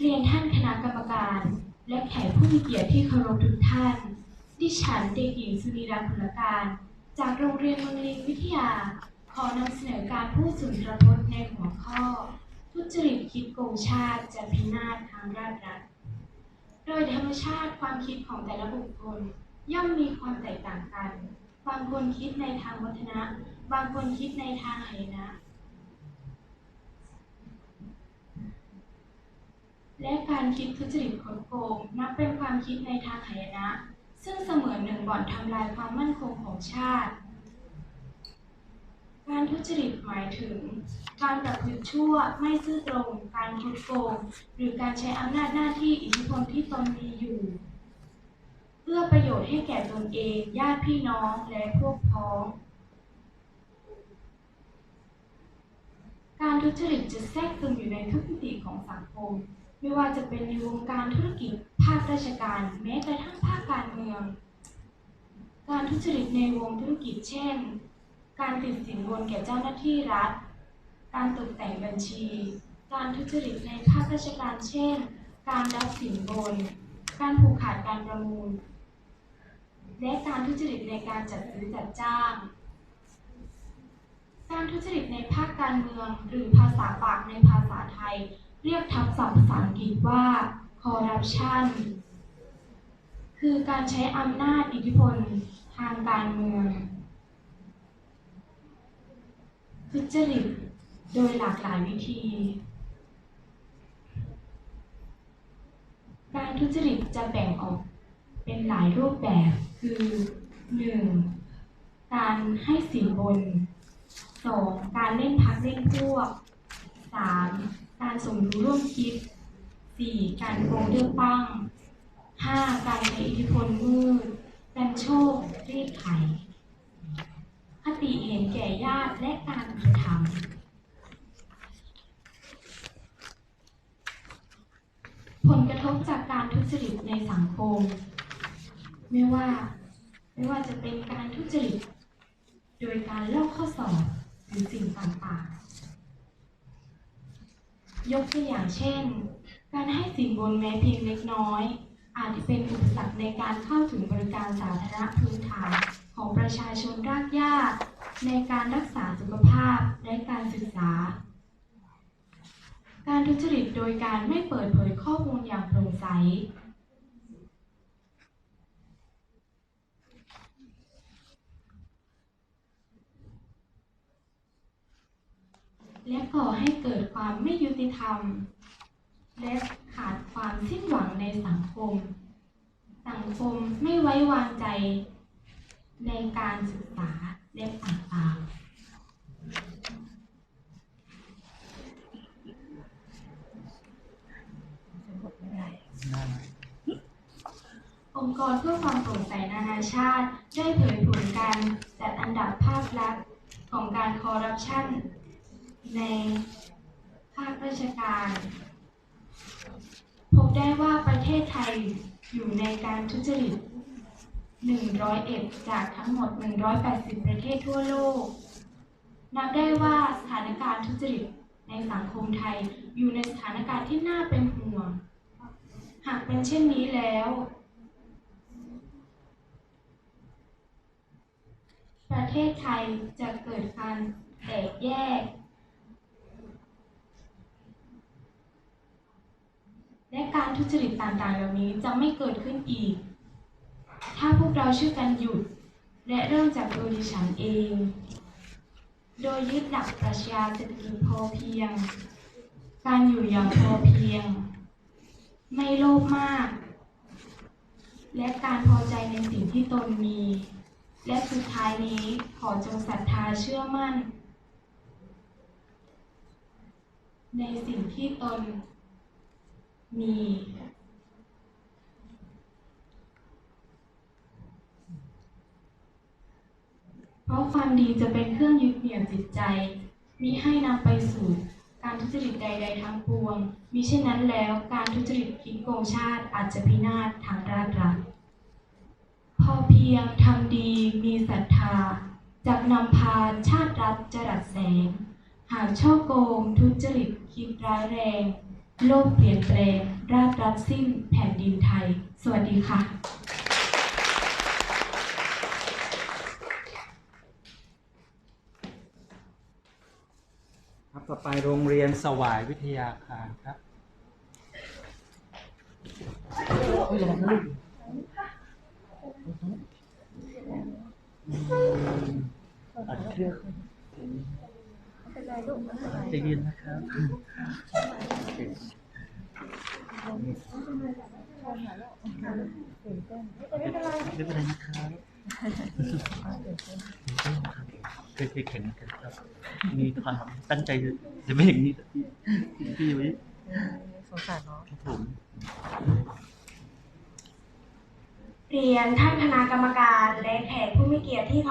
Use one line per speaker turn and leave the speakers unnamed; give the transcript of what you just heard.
เรียนท่านคณะกรรมการ และแขกผู้มีเกียรติที่เคารพทุกท่าน ดิฉันเด็กหญิงสุนีรัตน์ผลการ จากโรงเรียนเมืองลิงวิทยา ขอนำเสนอการพูดสุนทรพจน์ในหัวข้อทุจริตคิดโกงชาติจะพินาศทางราชรัฐโดยธรรมชาติความคิดของแต่ละบุคคล ย่อมมีความแตกต่างกัน บางคนคิดในทางวัฒนะ บางคนคิดในทางไหนะ และการคิดทุจริตคดโกงนับเป็นความคิดในทางหายนะ ซึ่งเสมือนหนึ่งบ่อนทำลายความมั่นคงของชาติ การทุจริตหมายถึง การประพฤติชั่วไม่ซื่อตรง การคดโกง หรือการใช้อำนาจหน้าที่อิทธิพลที่ตนมีอยู่เพื่อประโยชน์ให้แก่ตนเองญาติพี่น้องและพวกพ้องการทุจริตจะแทรกซึมอยู่ในทุกมิติของสังคม ไม่ว่าจะเป็นในวงการธุรกิจ ภาคราชการ แม้กระทั่งภาคการเมือง การทุจริตในวงธุรกิจเช่น การติดสินบนแก่เจ้าหน้าที่รัฐ การตกแต่งบัญชี การทุจริตในภาคราชการเช่น การรับสินบน การผูกขาดการประมูล และการทุจริตในการจัดซื้อจัดจ้าง การทุจริตในภาคการเมือง หรือภาษาปากในภาษาไทย เรียกทับศัพท์ภาษาอังกฤษว่า corruption คือการใช้อำนาจอิทธิพลทางการเมืองทุจริตโดยหลากหลายวิธี การทุจริตจะแบ่งออกเป็นหลายรูปแบบคือ 1. การให้สินบน 2. การเล่นพักเล่นพวก 3. การสมรู้ร่วมคิด 4. การโกงเลือกตั้ง 5. การใช้อิทธิพลมืดกันโชครีดไถคติเห็นแก่ญาติและการกระทำผลกระทบจากการทุจริตในสังคม ไม่ว่า ไม่ว่าจะเป็นการทุจริต โดยการลอกข้อสอบหรือสิ่งต่างๆ ยกตัวอย่างเช่น การให้สินบนแม้เพียงเล็กน้อย อาจจะเป็นอุปสรรคในการเข้าถึงบริการสาธารณพื้นฐานของประชาชนรากหญ้าในการรักษาสุขภาพและการศึกษา การทุจริตโดยการไม่เปิดเผยข้อมูลอย่างโปร่งใส และก่อให้เกิดความไม่ยุติธรรม และขาดความสิ้นหวังในสังคม สังคมไม่ไว้วางใจในการศึกษาและต่างๆองค์กรเพื่อความโปร่งใสนานาชาติ ได้เผยผลการจัดอันดับภาพลักษณ์ของการคอร์รัปชัน ในภาคราชการ พบได้ว่าประเทศไทยอยู่ในการทุจริต 101 จากทั้งหมด 180 ประเทศทั่วโลก นับได้ว่าสถานการณ์ทุจริตในสังคมไทยอยู่ในสถานการณ์ที่น่าเป็นห่วง หากเป็นเช่นนี้แล้ว ประเทศไทยจะเกิดการแตกแยก และ การทุจริตต่างๆ เหล่านี้จะไม่เกิดขึ้นอีก ถ้าพวกเราช่วยกันหยุด และเริ่มจากตัวดิฉันเอง โดยยึดหลักปรัชญาเศรษฐกิจพอเพียง การอยู่อย่างพอเพียง ไม่โลภมาก และการพอใจในสิ่งที่ตนมี และสุดท้ายนี้ขอจงศรัทธาเชื่อมั่น ในสิ่งที่ตน มีเพราะความดีจะเป็นเครื่องยึดเหนี่ยวจิตใจ มิให้นำไปสู่การทุจริตใด ๆ ทั้งปวง มิเช่นนั้นแล้วการทุจริตคิดโกงชาติอาจจะพินาศทางราชรัฐพอเพียงทำดีมีศรัทธาจักนำพาชาติรัฐจรัสแสง หากช่อโกงทุจริตคิดร้ายแรง โลกเปลี่ยนแปลง ราบรับสิ้นแผ่นดินไทย สวัสดีค่ะ
ครับต่อไปโรงเรียนสวายวิทยาคารครับอัดเครื่อง ใจเย็นนะครับไม่เป็นไรนะครับเคยเคยแข่งกันครับ มีความตั้งใจจะไม่อย่างนี้สักทีพี่ไว้
สงสารเนาะ
ครับผม
เรียนท่านคณะกรรมการและแขกผู้มีเกียรติที่เคา